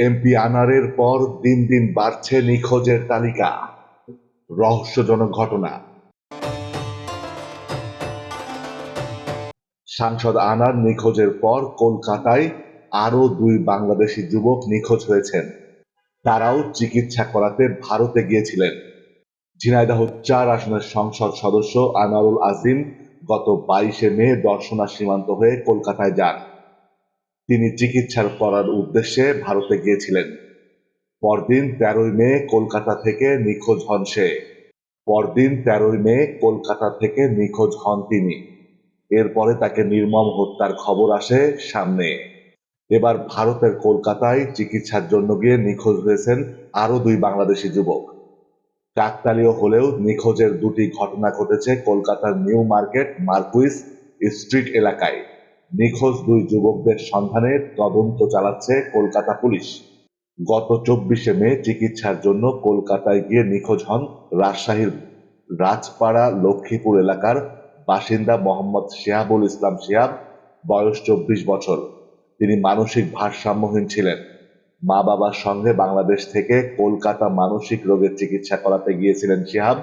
MP আনারের পর দিন দিন বাড়ছে নিখোঁজের তালিকা। রহস্যজনক ঘটনা। সাংসদ আনার নিখোঁজের পর কলকাতায় আরও দুই বাংলাদেশি যুবক নিখোঁজ হয়েছেন। তারাও চিকিৎসা করাতে ভারতে গিয়েছিলেন। ঝিনাইদহ চার আসনের সংসদ সদস্য আনারুল আজিম গত বাইশে মে দর্শনা সীমান্ত হয়ে কলকাতায় যান। তিনি চিকিৎসার করার উদ্দেশ্যে ভারতে গিয়েছিলেন। পরদিন তেরোই মে কলকাতা থেকে নিখোঁজ হন সে। পরদিন তেরোই মে কলকাতা থেকে নিখোঁজ হন তিনি। এরপরে তাকে নির্মম হত্যার খবর আসে সামনে। এবার ভারতের কলকাতায় চিকিৎসার জন্য গিয়ে নিখোঁজ হয়েছেন আরও দুই বাংলাদেশি যুবক। কাকতালীয় হলেও নিখোঁজের দুটি ঘটনা ঘটেছে কলকাতার নিউ মার্কেট মার্কুইস স্ট্রিট এলাকায়। নিখোঁজ দুই যুবকদের সন্ধানে তদন্ত চালাচ্ছে কলকাতা পুলিশ। গত চব্বিশে মে চিকিৎসার জন্য কলকাতায় গিয়ে নিখোঁজ হন রাজশাহীর রাজপাড়া লক্ষ্মীপুর এলাকার বাসিন্দা মোহাম্মদ শিহাবুল ইসলাম শিহাব বয়স চব্বিশ বছর। তিনি মানসিক ভারসাম্যহীন ছিলেন। মা বাবার সঙ্গে বাংলাদেশ থেকে কলকাতা মানসিক রোগের চিকিৎসা করাতে গিয়েছিলেন শিহাব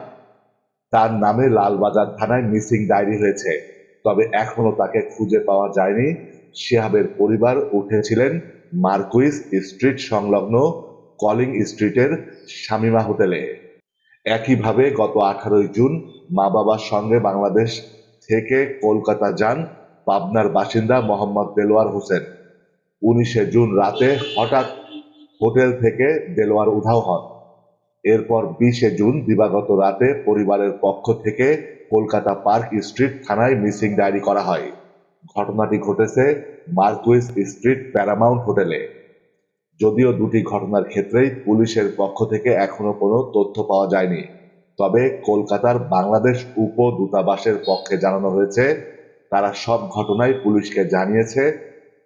তার নামে লালবাজার থানায় মিসিং ডায়েরি হয়েছে। তবে এখনও তাকে খুঁজে পাওয়া যায়নি। শিহাবের পরিবার উঠেছিলেন মার্কুইস স্ট্রিট সংলগ্ন কলিং স্ট্রিটের শামিমা হোটেলে। একইভাবে গত আঠারোই জুন মা বাবার সঙ্গে বাংলাদেশ থেকে কলকাতা যান পাবনার বাসিন্দা মোহাম্মদ দেলোয়ার হোসেন। উনিশে জুন রাতে হঠাৎ হোটেল থেকে দেলোয়ার উধাও হন। এরপর বিশে জুন দিবাগত রাতে পরিবারের পক্ষ থেকে কলকাতা পার্ক স্ট্রিট থানায় মিসিং ডায়েরি করা হয়। ঘটনাটি ঘটেছে মার্কুইস স্ট্রিট প্যারামাউন্ট হোটেলে। যদিও দুটি ঘটনার ক্ষেত্রেই পুলিশের পক্ষ থেকে এখনও কোনো তথ্য পাওয়া যায়নি। তবে কলকাতার বাংলাদেশ উপ দূতাবাসের পক্ষে জানানো হয়েছে, তারা সব ঘটনায় পুলিশকে জানিয়েছে।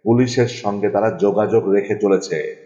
পুলিশের সঙ্গে তারা যোগাযোগ রেখে চলেছে।